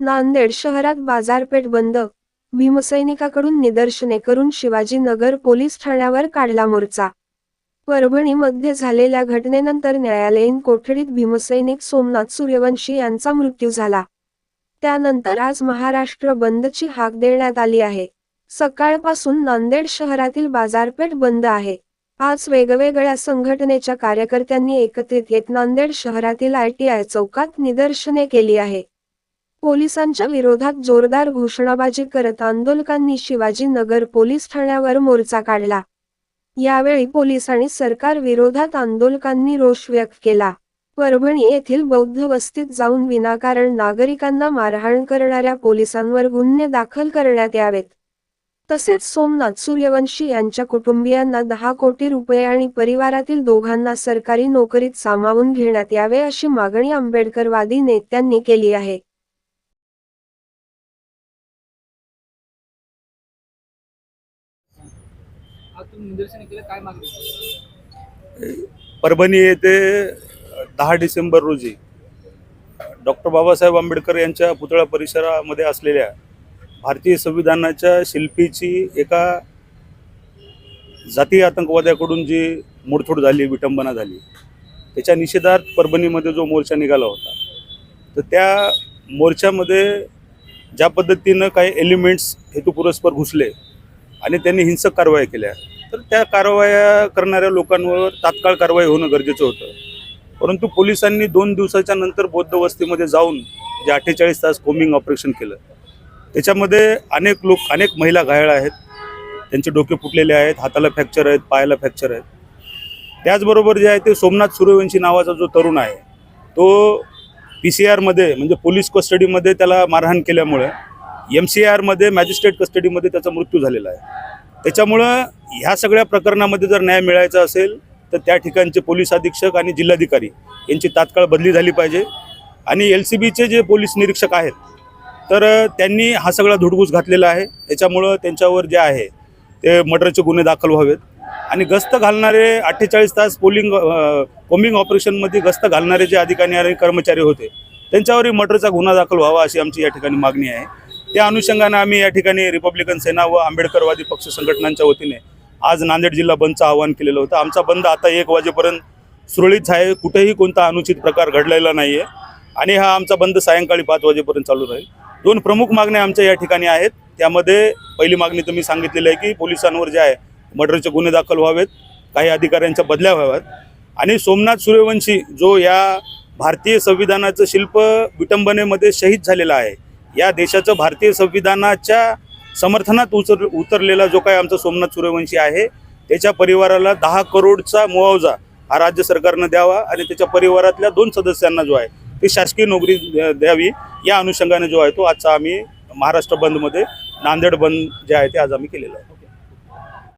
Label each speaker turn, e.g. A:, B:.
A: नांदेड शहरात बाजारपेठ बंद. भीमसैनिकाकडून निदर्शने करून शिवाजीनगर पोलीस ठाण्यावर काढला मोर्चा. परभणीमध्ये झालेल्या घटनेनंतर न्यायालयीन कोठडीत भीमसैनिक सोमनाथ सूर्यवंशी यांचा मृत्यू झाला. त्यानंतर आज महाराष्ट्र बंदची हाक देण्यात आली आहे. सकाळपासून नांदेड शहरातील बाजारपेठ बंद आहे. आज वेगवेगळ्या संघटनेच्या कार्यकर्त्यांनी एकत्रित येत नांदेड शहरातील आयटीआय चौकात निदर्शने केली आहे. पोलिसांच्या विरोधात जोरदार घोषणाबाजी करत आंदोलकांनी शिवाजीनगर पोलीस ठाण्यावर मोर्चा काढला. यावेळी पोलीस आणि सरकार विरोधात आंदोलकांनी रोष व्यक्त केला. परभणी येथील बौद्ध वस्तीत जाऊन विनाकारण नागरिकांना मारहाण करणाऱ्या पोलिसांवर गुन्हे दाखल करण्यात यावेत. तसेच सोमनाथ सूर्यवंशी यांच्या कुटुंबियांना दहा कोटी रुपये आणि परिवारातील दोघांना सरकारी नोकरीत सामावून घेण्यात यावे अशी मागणी आंबेडकरवादी नेत्यांनी केली आहे.
B: परभणी येथे दहा डिसेंबर रोजी डॉक्टर बाबासाहेब आंबेडकर यांच्या पुतळा परिसरामध्ये असलेल्या भारतीय संविधानाच्या शिल्पीची एका जातीय आतंकवाद्याकडून जी मोडतोड झाली विटंबना झाली त्याच्या निषेधार्थ परभणीमध्ये जो मोर्चा निघाला होता तर त्या मोर्चामध्ये ज्या पद्धतीनं काही एलिमेंट्स हेतुपुरस्पर घुसले आणि त्यांनी हिंसक कारवाया केल्या. तर त्या कारवाया करणाऱ्या लोकांवर तात्काळ कारवाई होणं गरजेचं होतं. परंतु पोलिसांनी दोन दिवसाच्या नंतर बौद्ध वस्तीमध्ये जाऊन जे अठ्ठेचाळीस तास कोमिंग ऑपरेशन केलं. त्याच्यामध्ये अनेक लोक अनेक महिला घायाळ आहेत. त्यांचे डोके फुटलेले आहेत हाताला फ्रॅक्चर आहेत पायाला फ्रॅक्चर आहेत. त्याचबरोबर जे आहे ते सोमनाथ सूर्यवंशी नावाचा जो तरुण आहे तो पी सी आरमध्ये म्हणजे पोलीस कस्टडीमध्ये त्याला मारहाण केल्यामुळे एम सी आरमध्ये मॅजिस्ट्रेट कस्टडीमध्ये त्याचा मृत्यू झालेला आहे. त्याच्यामुळं ह्या सगळ्या प्रकरणामध्ये जर न्याय मिळायचा असेल तर त्या ठिकाणचे पोलीस अधीक्षक आणि जिल्हाधिकारी यांची तात्काळ बदली झाली पाहिजे. आणि एल सी बीचे जे पोलीस निरीक्षक आहेत तर त्यांनी हा सगळा धुडगूस घातलेला आहे. त्याच्यामुळं त्यांच्यावर जे आहे ते मर्डरचे गुन्हे दाखल व्हावेत. आणि गस्त घालणारे अठ्ठेचाळीस तास पोलिंग कोम्बिंग ऑपरेशनमध्ये गस्त घालणारे जे अधिकारी आणि कर्मचारी होते त्यांच्यावरही मर्डरचा गुन्हा दाखल व्हावा अशी आमची या ठिकाणी मागणी आहे. त्या अनुषंगानं आम्ही या ठिकाणी रिपब्लिकन सेना व आंबेडकरवादी पक्ष संघटनांच्या वतीने आज नांदेड जिल्हा बंदचं आवाहन केलेलं होतं. आमचा बंद आता एक वाजेपर्यंत सुरळीत आहे. कुठेही कोणता अनुचित प्रकार घडलेला नाही आहे आणि हा आमचा बंद सायंकाळी पाच वाजेपर्यंत चालू राहील. दोन प्रमुख मागण्या आमच्या या ठिकाणी आहेत. त्यामध्ये पहिली मागणी तुम्ही सांगितलेली आहे की पोलिसांवर जे आहे मर्डरचे गुन्हे दाखल व्हावेत. काही अधिकाऱ्यांच्या बदल्या व्हाव्यात. आणि सोमनाथ सूर्यवंशी जो या भारतीय संविधानाचं शिल्प विटंबनेमध्ये शहीद झालेला आहे या देशाचं भारतीय संविधानाच्या समर्थनात उतर उतरलेला जो काही आमचा सोमनाथ सूर्यवंशी आहे त्याच्या परिवाराला दहा करोडचा मुआवजा हा राज्य सरकारनं द्यावा आणि त्याच्या परिवारातल्या दोन सदस्यांना जो आहे ते शासकीय नोकरी द्यावी या अनुषंगाने जो आहे तो आजचा आम्ही महाराष्ट्र बंदमध्ये नांदेड बंद जे आहे ते आज आम्ही केलेलं आहे.